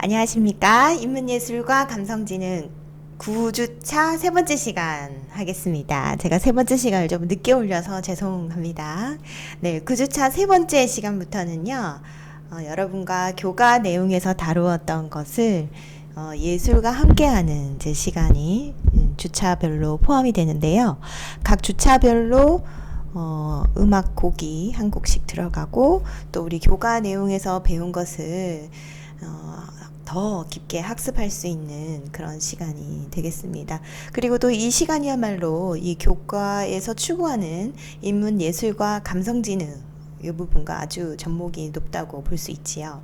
안녕하십니까. 인문예술과 감성지능 9주차 세 번째 시간 하겠습니다. 제가 세 번째 시간을 좀 늦게 올려서 죄송합니다. 네, 9주차 세 번째 시간부터는요, 어, 여러분과 교과 내용에서 다루었던 것을 어, 예술과 함께하는 제 시간이 음, 주차별로 포함이 되는데요. 각 주차별로 어, 음악 곡이 한 곡씩 들어가고 또 우리 교과 내용에서 배운 것을 어, 더 깊게 학습할 수 있는 그런 시간이 되겠습니다. 그리고 또 이 시간이야말로 이 교과에서 추구하는 인문 예술과 감성지능 이 부분과 아주 접목이 높다고 볼 수 있지요.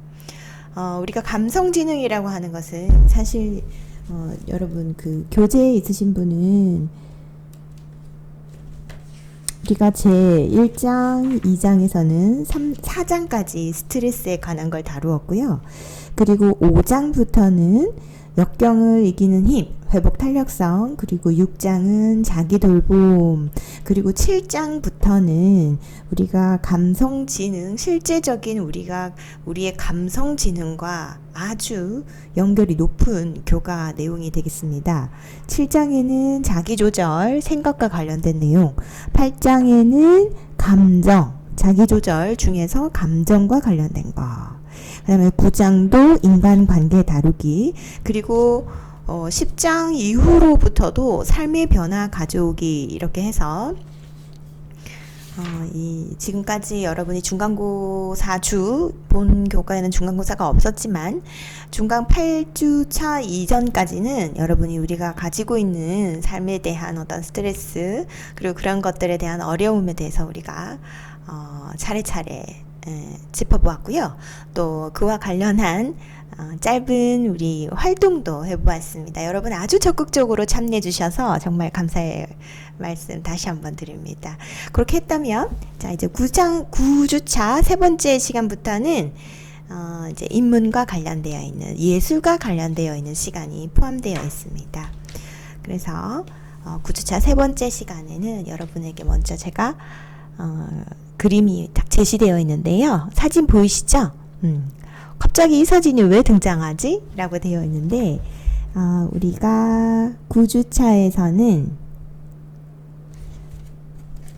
어, 우리가 감성지능이라고 하는 것은 사실 어, 여러분 그 교재에 있으신 분은 우리가 제 1장, 2장에서는 3, 4장까지 스트레스에 관한 걸 다루었고요. 그리고 5장부터는 역경을 이기는 힘, 회복 탄력성, 그리고 6장은 자기 돌봄, 그리고 7장부터는 우리가 감성 지능, 실제적인 우리가 우리의 감성 지능과 아주 연결이 높은 교과 내용이 되겠습니다. 7장에는 자기 조절, 생각과 관련된 내용, 8장에는 감정, 자기 조절 중에서 감정과 관련된 거. 그다음에 9장도 인간 관계 다루기 그리고 어, 10장 이후로부터도 삶의 변화 가져오기 이렇게 해서 어, 이 지금까지 여러분이 중간고사 주 본 교과에는 중간고사가 없었지만 중간 8주 차 이전까지는 여러분이 우리가 가지고 있는 삶에 대한 어떤 스트레스 그리고 그런 것들에 대한 어려움에 대해서 우리가 어, 차례차례 에, 짚어보았고요. 또 그와 관련한 어, 짧은 우리 활동도 해보았습니다. 여러분 아주 적극적으로 참여해 주셔서 정말 감사의 말씀 다시 한번 드립니다. 그렇게 했다면 자 이제 9장 9주차 세 번째 시간부터는 어, 이제 인문과 관련되어 있는 예술과 관련되어 있는 시간이 포함되어 있습니다. 그래서 어, 9주차 세 번째 시간에는 여러분에게 먼저 제가 어, 그림이 딱 제시되어 있는데요. 사진 보이시죠? 음, 갑자기 이 사진이 왜 등장하지? 라고 되어 있는데, 어, 우리가 9주차에서는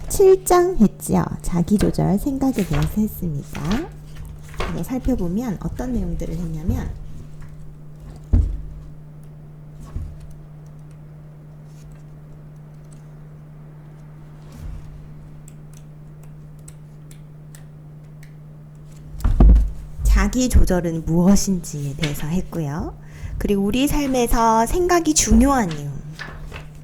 7장 했죠. 자기조절 생각에 대해서 했습니다. 살펴보면 어떤 내용들을 했냐면, 자기 조절은 무엇인지에 대해서 했고요. 그리고 우리 삶에서 생각이 중요한 이유.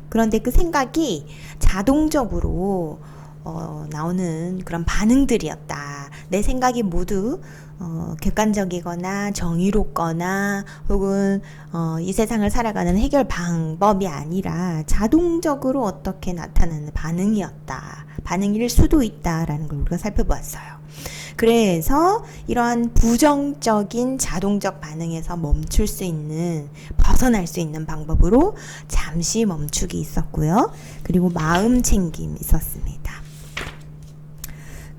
그런데 그 생각이 자동적으로 어, 나오는 그런 반응들이었다. 내 생각이 모두 어, 객관적이거나 정의롭거나 혹은 어, 이 세상을 살아가는 해결 방법이 아니라 자동적으로 어떻게 나타나는 반응이었다. 반응일 수도 있다라는 걸 우리가 살펴보았어요. 그래서 이러한 부정적인 자동적 반응에서 멈출 수 있는, 벗어날 수 있는 방법으로 잠시 멈추기 있었고요. 그리고 마음 챙김 있었습니다.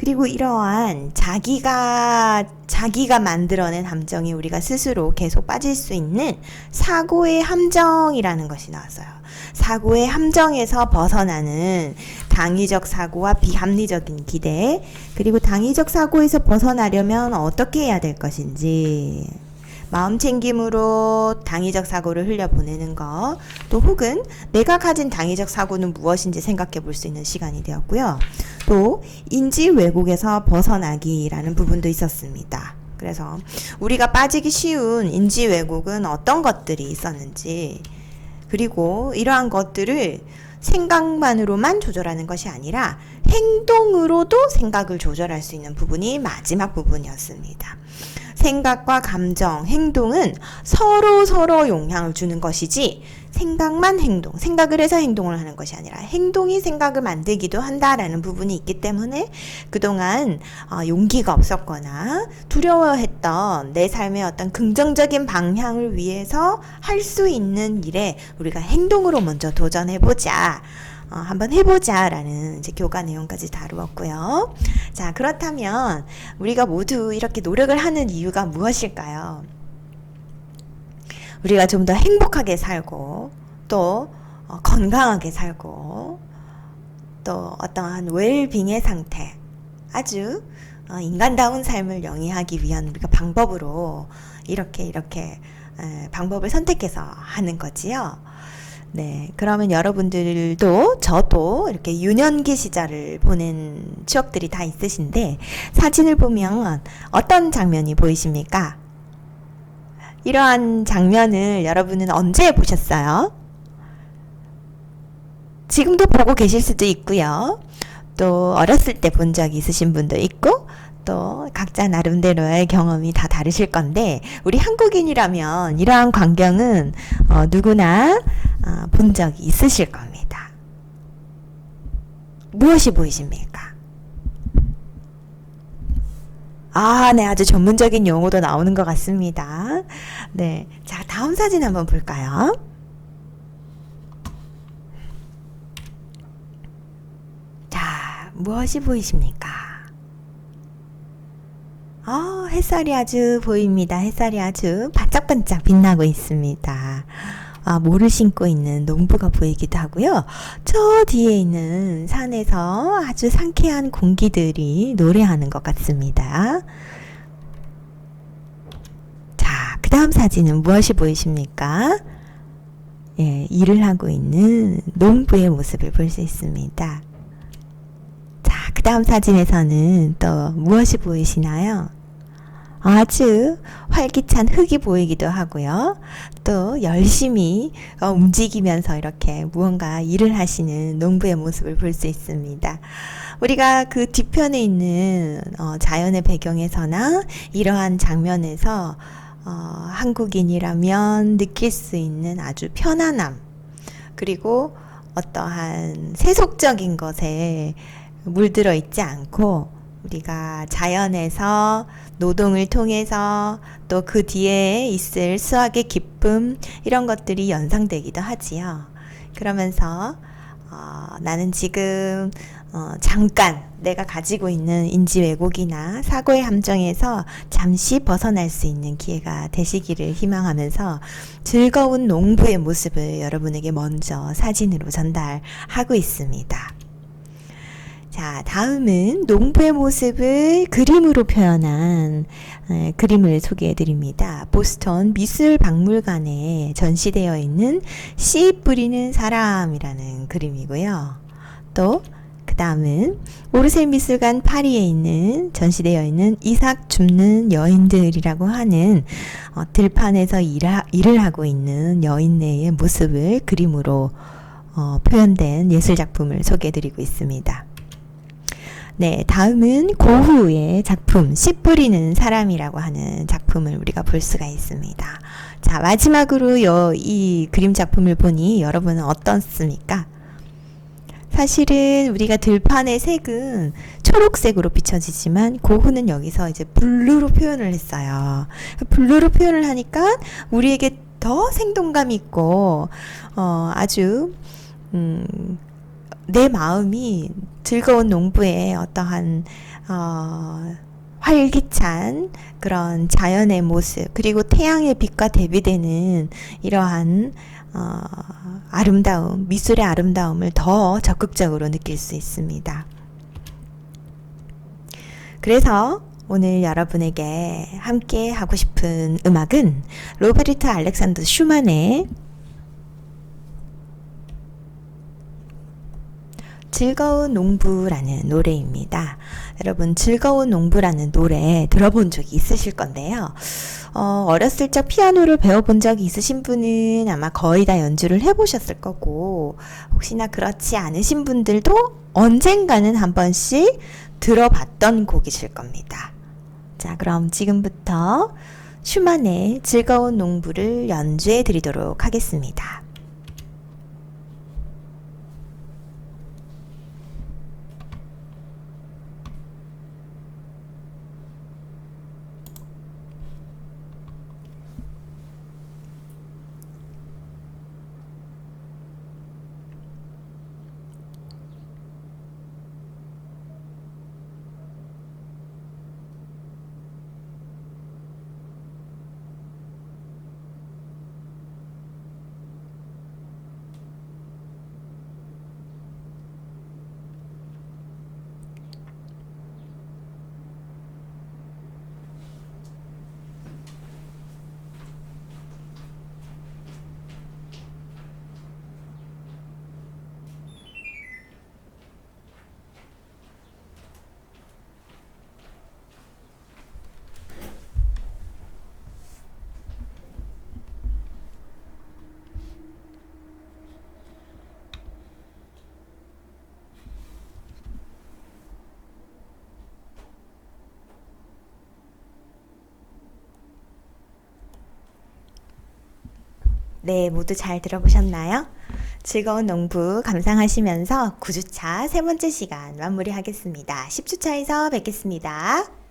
그리고 이러한 자기가 자기가 만들어낸 함정이 우리가 스스로 계속 빠질 수 있는 사고의 함정이라는 것이 나왔어요. 사고의 함정에서 벗어나는 당위적 사고와 비합리적인 기대, 그리고 당위적 사고에서 벗어나려면 어떻게 해야 될 것인지, 마음 챙김으로 당위적 사고를 흘려보내는 것, 또 혹은 내가 가진 당위적 사고는 무엇인지 생각해 볼 수 있는 시간이 되었고요. 또 인지 왜곡에서 벗어나기라는 부분도 있었습니다. 그래서 우리가 빠지기 쉬운 인지 왜곡은 어떤 것들이 있었는지, 그리고 이러한 것들을 생각만으로만 조절하는 것이 아니라 행동으로도 생각을 조절할 수 있는 부분이 마지막 부분이었습니다. 생각과 감정, 행동은 서로 서로 영향을 주는 것이지 생각만 행동, 생각을 해서 행동을 하는 것이 아니라 행동이 생각을 만들기도 한다라는 부분이 있기 때문에 그동안 어, 용기가 없었거나 두려워했던 내 삶의 어떤 긍정적인 방향을 위해서 할 수 있는 일에 우리가 행동으로 먼저 도전해보자. 어, 한번 해보자 라는 이제 교과 내용까지 다루었고요. 자, 그렇다면 우리가 모두 이렇게 노력을 하는 이유가 무엇일까요? 우리가 좀 더 행복하게 살고 또 어, 건강하게 살고 또 어떠한 웰빙의 상태 아주 어, 인간다운 삶을 영위하기 위한 우리가 방법으로 이렇게 이렇게 에, 방법을 선택해서 하는 거지요. 네, 그러면 여러분들도 저도 이렇게 유년기 시절을 보낸 추억들이 다 있으신데 사진을 보면 어떤 장면이 보이십니까? 이러한 장면을 여러분은 언제 보셨어요? 지금도 보고 계실 수도 있고요. 또 어렸을 때 본 적이 있으신 분도 있고 또 각자 나름대로의 경험이 다 다르실 건데 우리 한국인이라면 이러한 광경은 어, 누구나 어, 본 적이 있으실 겁니다. 무엇이 보이십니까? 아, 네, 아주 전문적인 용어도 나오는 것 같습니다. 네, 자, 다음 사진 한번 볼까요? 자, 무엇이 보이십니까? 아, 햇살이 아주 보입니다. 햇살이 아주 반짝반짝 빛나고 있습니다. 아, 모를 신고 있는 농부가 보이기도 하고요. 저 뒤에 있는 산에서 아주 상쾌한 공기들이 노래하는 것 같습니다. 자, 그 다음 사진은 무엇이 보이십니까? 예, 일을 하고 있는 농부의 모습을 볼 수 있습니다. 자, 그 다음 사진에서는 또 무엇이 보이시나요? 아주 활기찬 흙이 보이기도 하고요. 또 열심히 어, 움직이면서 이렇게 무언가 일을 하시는 농부의 모습을 볼 수 있습니다. 우리가 그 뒤편에 있는 어, 자연의 배경에서나 이러한 장면에서 어, 한국인이라면 느낄 수 있는 아주 편안함 그리고 어떠한 세속적인 것에 물들어 있지 않고 우리가 자연에서 노동을 통해서 또 그 뒤에 있을 수학의 기쁨 이런 것들이 연상되기도 하지요. 그러면서 어, 나는 지금 어, 잠깐 내가 가지고 있는 인지 왜곡이나 사고의 함정에서 잠시 벗어날 수 있는 기회가 되시기를 희망하면서 즐거운 농부의 모습을 여러분에게 먼저 사진으로 전달하고 있습니다. 자, 다음은 농부의 모습을 그림으로 표현한 에, 그림을 소개해 드립니다. 보스턴 미술 박물관에 전시되어 있는 씨 뿌리는 사람이라는 그림이고요. 또, 그 다음은 오르세 미술관 파리에 있는 전시되어 있는 이삭 줍는 여인들이라고 하는 어, 들판에서 일하, 일을 하고 있는 여인네의 모습을 그림으로 어, 표현된 예술 작품을 소개해 드리고 있습니다. 네, 다음은 고후의 작품, 씨 뿌리는 사람이라고 하는 작품을 우리가 볼 수가 있습니다. 자, 마지막으로 요, 이 그림 작품을 보니 여러분은 어떻습니까? 사실은 우리가 들판의 색은 초록색으로 비춰지지만 고흐는 여기서 이제 블루로 표현을 했어요. 블루로 표현을 하니까 우리에게 더 생동감 있고 어, 아주 음, 내 마음이 즐거운 농부의 어떠한 어, 활기찬 그런 자연의 모습 그리고 태양의 빛과 대비되는 이러한 어, 아름다움 미술의 아름다움을 더 적극적으로 느낄 수 있습니다. 그래서 오늘 여러분에게 함께 하고 싶은 음악은 로베르트 알렉산더 슈만의 즐거운 농부라는 노래입니다. 여러분, 즐거운 농부라는 노래 들어본 적이 있으실 건데요. 어, 어렸을 적 피아노를 배워본 적이 있으신 분은 아마 거의 다 연주를 해보셨을 거고, 혹시나 그렇지 않으신 분들도 언젠가는 한 번씩 들어봤던 곡이실 겁니다. 자, 그럼 지금부터 슈만의 즐거운 농부를 연주해 드리도록 하겠습니다. 네, 모두 잘 들어보셨나요? 즐거운 농부 감상하시면서 9주차 세 번째 시간 마무리하겠습니다. 10주차에서 뵙겠습니다.